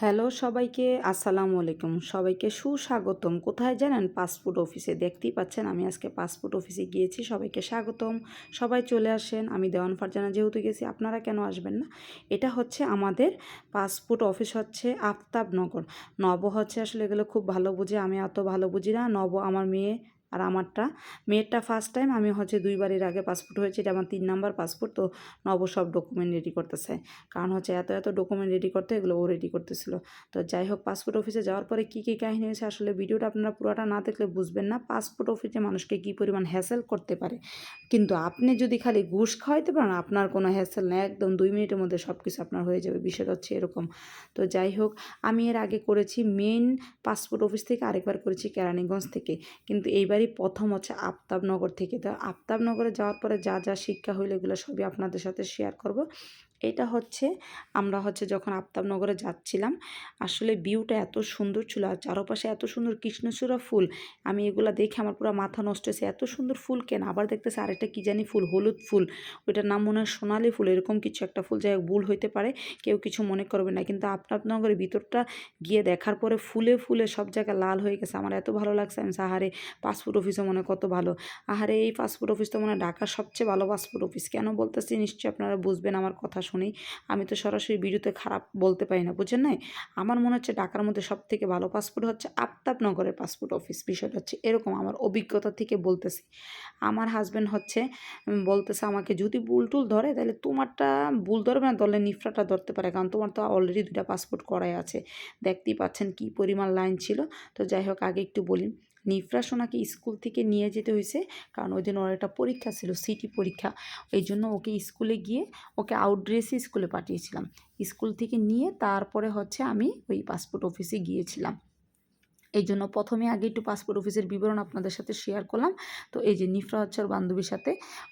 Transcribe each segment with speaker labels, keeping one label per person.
Speaker 1: Hello সবাইকে, আসসালামু আলাইকুম। সবাইকে সুস্বাগতম। কোথায় জানেন? পাসপোর্ট অফিসে। দেখতেই পাচ্ছেন, আমি আজকে পাসপোর্ট অফিসে গিয়েছি। সবাইকে স্বাগতম। সবাই চলে আসেন। আমি দেওয়ান ফারজানা যেহেতু গেছি, আপনারা কেন আসবেন না? এটা হচ্ছে আমাদের পাসপোর্ট অফিস হচ্ছে আফতাবনগর। নব হচ্ছে আসলে এগুলো খুব ভালো বুঝে, আমি এত ভালো বুঝি না। নব আমার মেয়ে আর আমারটা। মেয়েরটা ফার্স্ট টাইম আমি হচ্ছে দুইবার এর আগে পাসপোর্ট হয়েছে, এটা আমার তিন নাম্বার পাসপোর্ট তো নব সব ডকুমেন্ট রেডি করতেছে। কারণ হচ্ছে এত এত ডকুমেন্ট রেডি করতে, এগুলো ও রেডি করতেছিল। তো যাই হোক পাসপোর্ট অফিসে যাওয়ার পরে কী কী কাহিনী হয়েছে, আসলে ভিডিওটা আপনারা পুরোটা না দেখলে বুঝবেন না। পাসপোর্ট অফিসে মানুষকে কী পরিমাণ হ্যাসেল করতে পারে? কিন্তু আপনি যদি খালি ঘুষ খাওয়াইতে পারেন, আপনার কোনো হ্যাসেল নেই। একদম দুই মিনিটের মধ্যে সব কিছু আপনার হয়ে যাবে। বিষয়টা হচ্ছে এরকম। তো যাই হোক, আমি এর আগে করেছি মেন পাসপোর্ট অফিস থেকে আরেকবার করেছি কেরানীগঞ্জ থেকে। কিন্তু এইবারই প্রথম হচ্ছে আফতাবনগর থেকে। তো আফতাবনগরে যাওয়ার পরে যা যা শিক্ষা হইল এগুলো সবই আপনাদের সাথে শেয়ার করব। এটা হচ্ছে আমরা হচ্ছে যখন আফতাবনগরে যাচ্ছিলাম, আসলে ভিউটা এত সুন্দর ছিল আর চারপাশে এত সুন্দর কৃষ্ণচূড়া ফুল। আমি এগুলো দেখে আমার পুরো মাথা নষ্ট হয়েছে। এত সুন্দর ফুল কেন? আবার দেখতেছে আরেকটা কী জানি ফুল, হলুদ ফুল। ওইটার নাম মনে হয় সোনালি ফুল। এরকম কিছু একটা ফুল, যাই ভুল হইতে পারে। কেউ কিছু মনে করবে না। কিন্তু আফতাবনগরের ভিতরটা গিয়ে দেখার পরে ফুলে ফুলে সব জায়গায় লাল হয়ে গেছে। আমার এত ভালো লাগছে। আমি সাহারে পাসপোর্ট অফিসও মনে কত ভালো। আহারে, এই পাসপোর্ট অফিস তো মনে হয় ঢাকার সবচেয়ে ভালো পাসপোর্ট অফিস কেন বলতেছি? নিশ্চয়ই আপনারা বুঝবেন আমার কথা শুনেই আমি তো সরাসরি ভিডিওতে খারাপ বলতে পারি না বুঝেন নাই? আমার মনে হচ্ছে ঢাকার মধ্যে সব থেকে ভালো পাসপোর্ট হচ্ছে আফতাবনগরের পাসপোর্ট অফিস বিষয়টা হচ্ছে এরকম আমার অভিজ্ঞতা থেকে বলতেছি। আমার হাজব্যান্ড হচ্ছে বলতেছে আমাকে, যদি বুল টুল ধরে, তাহলে তোমারটা বুল ধরবে না, ধরলে নিফরাটা ধরতে পারে, কারণ তোমার তো অলরেডি দুটা পাসপোর্ট করাই আছে। দেখতেই পাচ্ছেন কি পরিমাণ লাইন ছিল। তো যাই হোক, আগে একটু বলি। নিফরা সোনাকে স্কুল থেকে নিয়ে যেতে হয়েছে। কারণ ওই দিন ওর একটা পরীক্ষা ছিল, সিটি পরীক্ষা। এই জন্য ওকে স্কুলে গিয়ে ওকে আউট ড্রেসে স্কুলে পাঠিয়েছিলাম। স্কুল থেকে নিয়ে তারপরে হচ্ছে আমি ওই পাসপোর্ট অফিসে গিয়েছিলাম। এই জন্য প্রথমে আগে একটু পাসপোর্ট অফিসের বিবরণ আপনাদের সাথে শেয়ার করলাম। তো এই যে নিফরা হচ্ছে ওর বান্ধবীর সাথে,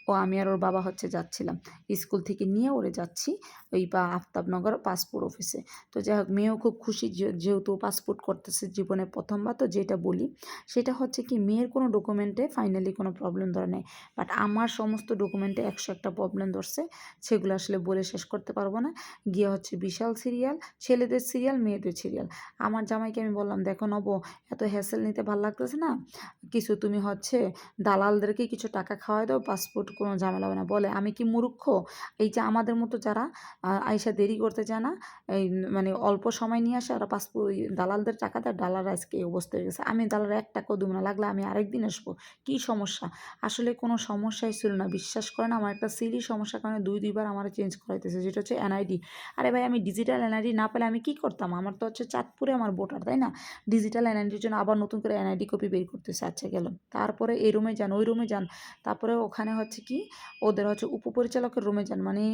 Speaker 1: ও আমি আর ওর বাবা হচ্ছে যাচ্ছিলাম। স্কুল থেকে নিয়ে ওরে যাচ্ছি ওই বা আফতাবনগর পাসপোর্ট অফিসে তো যাই হোক, মেয়েও খুব খুশি যেহেতু পাসপোর্ট করতেছে জীবনে প্রথমবার, তো যেটা বলি, সেটা হচ্ছে কি মেয়ের কোনো ডকুমেন্টে ফাইনালি কোনো প্রবলেম ধরে নেই। বাট আমার সমস্ত ডকুমেন্টে একশো একটা প্রবলেম ধরছে, সেগুলো আসলে বলে শেষ করতে পারব না। গিয়ে হচ্ছে বিশাল সিরিয়াল ছেলেদের সিরিয়াল মেয়েদের সিরিয়াল আমার জামাইকে আমি বললাম, দেখো নব এত হ্যাসেল নিতে ভালো লাগতেছে না। কিছু তুমি হচ্ছে দালালদেরকে কিছু টাকা খাওয়াই দাও পাসপোর্ট কোনো ঝামেলা হবে না। বলে, আমি কি মূর্খ? এই যে আমাদের মতো যারা আইসা দেরি করতে চায় না, এই মানে অল্প সময় নিয়ে আসে আর পাসপোর্ট দালালদের টাকা দেয় ডালার আজকে এই অবস্থা হয়ে গেছে। আমি দালার এক টাকাও দেবো না, লাগলে আমি আরেকদিন আসব। কী সমস্যা? আসলে কোনো সমস্যাই ছিল না, বিশ্বাস করেন আমার একটা সিলি সমস্যার কারণে দুই, দুইবার আমার চেঞ্জ করাইতেছে, যেটা হচ্ছে এনআইডি আরে ভাই, আমি ডিজিটাল এনআইডি না পেলে আমি কি করতাম? আমার তো হচ্ছে চাঁদপুরে আমার ভোটার তাই না? ডিজিটাল এনআইডির জন্য আবার নতুন করে এনআইডি কপি বের করতেছে। আচ্ছা গেল তারপরে এই রুমে যান, ওই রুমে যান। তারপরে ওখানে হচ্ছে কি, ওদের হচ্ছে উপপরিচালকের রুমে যান। মানে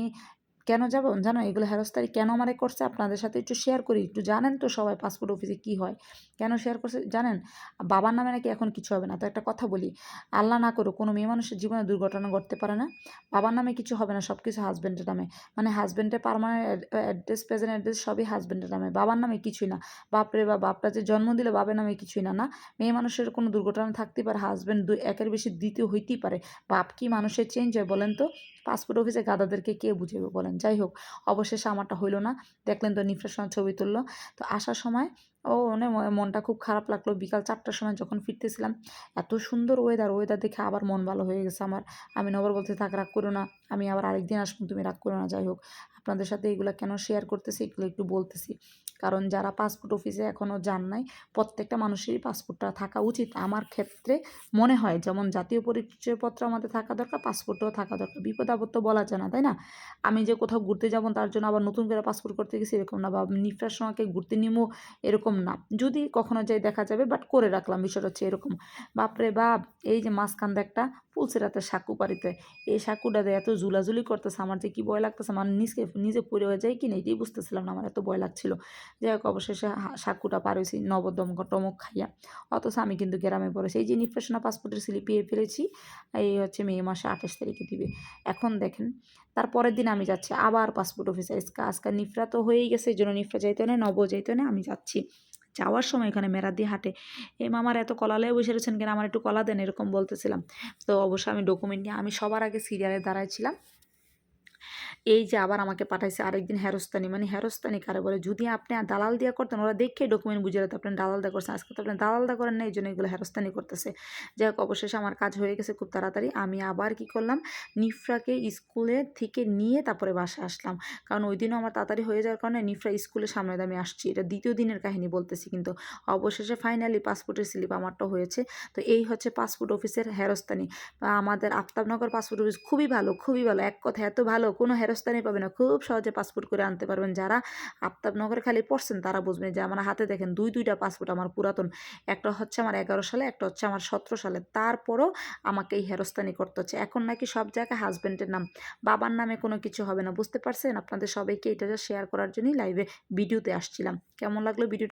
Speaker 1: কেন যাব? জানো, এগুলো হেরস্তারি কেন আমারে করছে? আপনাদের সাথে একটু শেয়ার করি। একটু জানেন তো সবাই পাসপোর্ট অফিসে কি হয়। কেন শেয়ার করছে? জানেন, বাবার নামে নাকি এখন কিছু হবে না। তো একটা কথা বলি, আল্লাহ না করো কোনো মেয়ে মানুষের জীবনে দুর্ঘটনা ঘটতে পারে না। বাবার নামে কিছু হবে না সব কিছু হাজব্যান্ডের নামে। মানে হাজব্যান্ডের পারমানেন্ট অ্যাড্রেস প্রেজেন্ট অ্যাড্রেস সবই হাজব্যান্ডের নামে। বাবার নামে কিছুই না। বাপরে বা বাপটা যে জন্ম দিলে বাবার নামে কিছুই না। না, মেয়ে মানুষের কোনো দুর্ঘটনা থাকতে পারে হাজব্যান্ড একের বেশি দ্বিতীয় হইতেই পারে। বাপ কি মানুষের চেঞ্জ হয় বলেন তো? পাসপোর্ট অফিসে গাদাদেরকে কে বুঝেবে বলেন? যাই হোক অবশেষে আমারটা হইল না। দেখলেন তো নিফ্রেশনের ছবি তুললো। তো আসার সময়, ও মানে মনটা খুব খারাপ লাগল। বিকাল চারটার সময় যখন ফিরতেছিলাম, এত সুন্দর ওয়েদার ওয়েদার দেখে আবার মন ভালো হয়ে গেছে আমার। আমি নবর বলতে, থাক, রাগ করো না। আমি আবার আরেকদিন আসব। তুমি রাগ করো না। যাই হোক আপনাদের সাথে এগুলো কেন শেয়ার করতেছি, এগুলো একটু বলতেছি। কারণ যারা পাসপোর্ট অফিসে এখনও যান নাই, প্রত্যেকটা মানুষেরই পাসপোর্টটা থাকা উচিত। আমার ক্ষেত্রে মনে হয়, যেমন জাতীয় পরিচয়পত্র আমাদের থাকা দরকার পাসপোর্টও থাকা দরকার। বিপদ আপদ তো বলা যায় না, তাই না? আমি যে কোথাও ঘুরতে যাব, তার জন্য আবার নতুন করে পাসপোর্ট করতে গেছি, এরকম না বা নিফরার সময়কে ঘুরতে নিমো, এরকম না। যদি কখনো যাই দেখা যাবে বাট করে রাখলাম, বিষয়টা হচ্ছে এরকম। বাপরে বাপ, এই যে মাঝখান দিয়ে একটা রাতে সাকু পারিতে এই সাকুটাতে এত জুলাজুলি করতেছে, আমার যে কি ভয় লাগতেছে আমার নিজকে, নিজে পড়ে হয়ে যায় কি না এটাই বুঝতেছিলাম না, আমার এত ভয় লাগছিল। যাই হোক, অবশেষে সাকুটা পার হয়েছি নবদম টমক খাইয়া। অথচ আমি কিন্তু গ্রামে পড়েছি। এই যে নিফ্রেশনা পাসপোর্টের স্লিপ পেয়ে ফেলেছি, এই হচ্ছে মে মাসে আঠাশ তারিখে দিবে। এখন দেখেন তারপরের দিন আমি যাচ্ছি, আবার পাসপোর্ট অফিসে আজকে আজকে নিফরা তো হয়েই গেছে, এই জন্য নিফরা যাইতে না নব যাইতে না, আমি যাচ্ছি। যাওয়ার সময় এখানে মেরাদি হাটে। এই মামার এত কলালে বসে রয়েছেন কেন? আমার একটু কলা দেন, এরকম বলতেছিলাম। তো অবশ্যই আমি ডকুমেন্ট নিয়ে, আমি সবার আগে সিরিয়ালে দাঁড়াইছিলাম
Speaker 2: এই যে আবার আমাকে পাঠাইছে আরেকদিন হেরস্তানি। মানে হেরস্তানি কারে বলে? যদি আপনি দালাল দিয়া করতেন, ওরা দেখে ডকুমেন্ট বুঝে রাখতে, আপনি দালাল দা করছেন, আজকে তো আপনি দালাল দা করেন না এই জন্য এগুলো হেরস্তানি করতেছে। যাই হোক অবশেষে আমার কাজ হয়ে গেছে খুব তাড়াতাড়ি। আমি আবার কি করলাম? নিফরাকে স্কুলে থেকে নিয়ে তারপরে বাসায় আসলাম। কারণ ওই দিনও আমার তাড়াতাড়ি হয়ে যাওয়ার কারণে নিফরা স্কুলের সামনে আমি আসছি। এটা দ্বিতীয় দিনের কাহিনী বলতেছি কিন্তু অবশেষে ফাইনালি পাসপোর্টের স্লিপ আমারটা হয়েছে। তো এই হচ্ছে পাসপোর্ট অফিসের হেরস্তানি। আমাদের আফতাবনগর পাসপোর্ট অফিস খুবই ভালো খুবই ভালো। এক কথা এত ভালো, কোনো হেরস্তানি পাবে না। খুব সহজে পাসপোর্ট করে আনতে পারবেন যারা আফতাবনগরে খালি পড়ছেন তারা বুঝবেন যে আমার হাতে দেখেন দুই, দুইটা পাসপোর্ট আমার পুরাতন। একটা হচ্ছে আমার এগারো সালে, একটা হচ্ছে আমার সতেরো সালে। তারপরও আমাকে এই হেরস্তানি করতে হচ্ছে। এখন নাকি সব জায়গায় হাজব্যান্ডের নাম। বাবার নামে কোনো কিছু হবে না। বুঝতে পারছেন? আপনাদের সবাইকে এটা শেয়ার করার জন্যই লাইভে ভিডিওতে আসছিলাম। কেমন লাগল ভিডিও